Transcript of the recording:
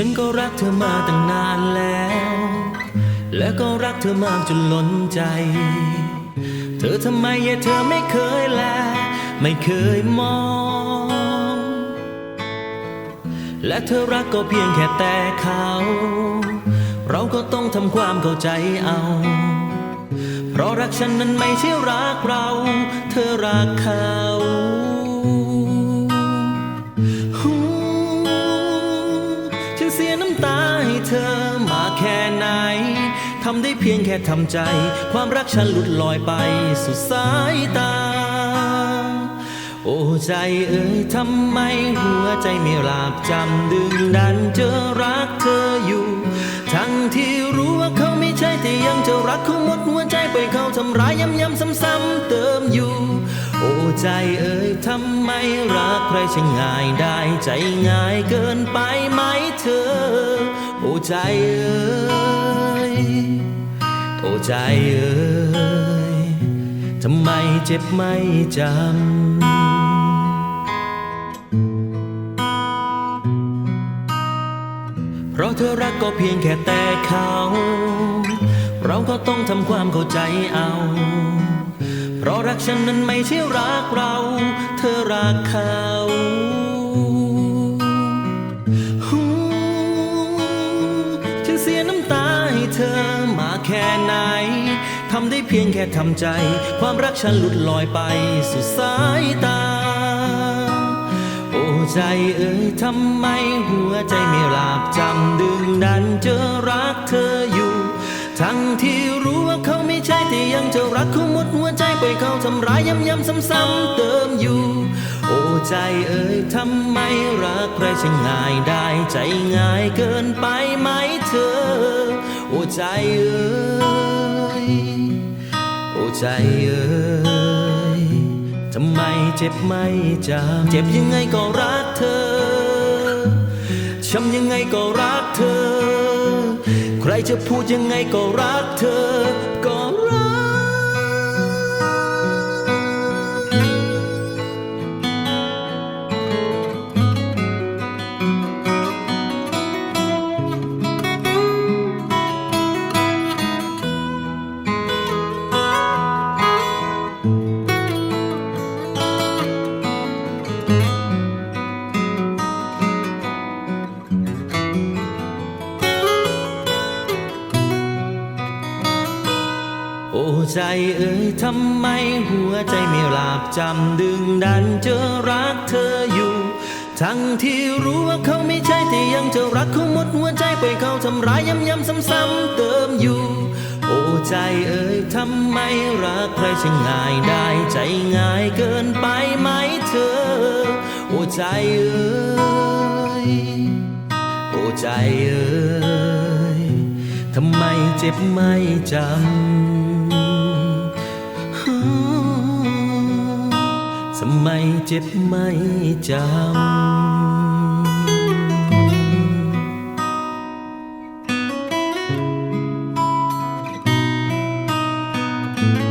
ฉันก็รักเธอมาตั้งนานแล้ว และก็รักเธอมากจนล้นใจ เธอทำไมเธอไม่เคยแล ไม่เคยมอง และเธอรักก็เพียงแค่แต่เขา เราก็ต้องทำความเข้าใจเอา เพราะรักฉันนั้นไม่ใช่รักเรา เธอรักเขา เธอมาแค่ไหนทำได้เพียงแค่ทำใจ ความรักฉันหลุดลอยไปสุดสายตา โอ้ใจเอ๋ยทำไมหัวใจไม่หลาบจำดึงดันเจอรักเธออยู่ ทั้งที่รู้ว่าเขาไม่ใช่แต่ยังจะรักเขาหมดหัวใจไปเขาทำร้ายย้ำๆซ้ำๆเติมอยู่ ใจเอ๋ยทำไมรักใครช่างง่ายได้ใจง่ายเกินไปไหมเธอ โอ้ใจเอ๋ยโอ้ใจเอ๋ยทำไมเจ็บไม่จำเพราะเธอรักก็เพียงแค่แต่เขา เราก็ต้องทำความเข้าใจเอา ราะรักฉันนั้นไม่ใช่รักเรา เธอรักเขาฉันเสียน้ำตาให้เธอมาแค่ไหนทำได้เพียงแค่ทำใจ ความรักฉันหลุดลอยไปสุดสายตา โอ้ใจเอ๋ยทำไมหัวใจไม่หลาบจำดึงดันเจอรักเธออยู่ ทั้งที่รู้ว่าเขา ไม่ใช่แต่ยังจะรักเขาหมดหัวใจไปเขาทำร้ายย้ำๆซ้ำๆเติมอยู่ โอ้ใจเอ๋ยทำไมรักใครช่างง่ายได้ใจง่ายเกินไปไหมเธอ โอ้ใจเอ๋ยโอ้ใจเอ๋ยทำไมเจ็บไม่จำเจ็บยังไงก็รักเธอช้ำยังไงก็รักเธอ ใครจะพูดยังไงก็รักเธอ ใจเอ๋ยทำไมหัวใจไม่หลาบจำดึงดันเจอรักเธออยู่ ทั้งที่รู้ว่าเขาไม่ใช่แต่ยังจะรักเขาหมดหัวใจไปเขาทำร้ายย้ำๆซ้ำๆเติมอยู่ โอ้ใจเอ๋ยทำไมรักใครช่างง่ายได้ใจง่ายเกินไปไหมเธอ โอ้ใจเอ๋ยโอ้ใจเอ๋ยทำไมเจ็บไม่จำ สมัยเจ็บไม่จำ嗯。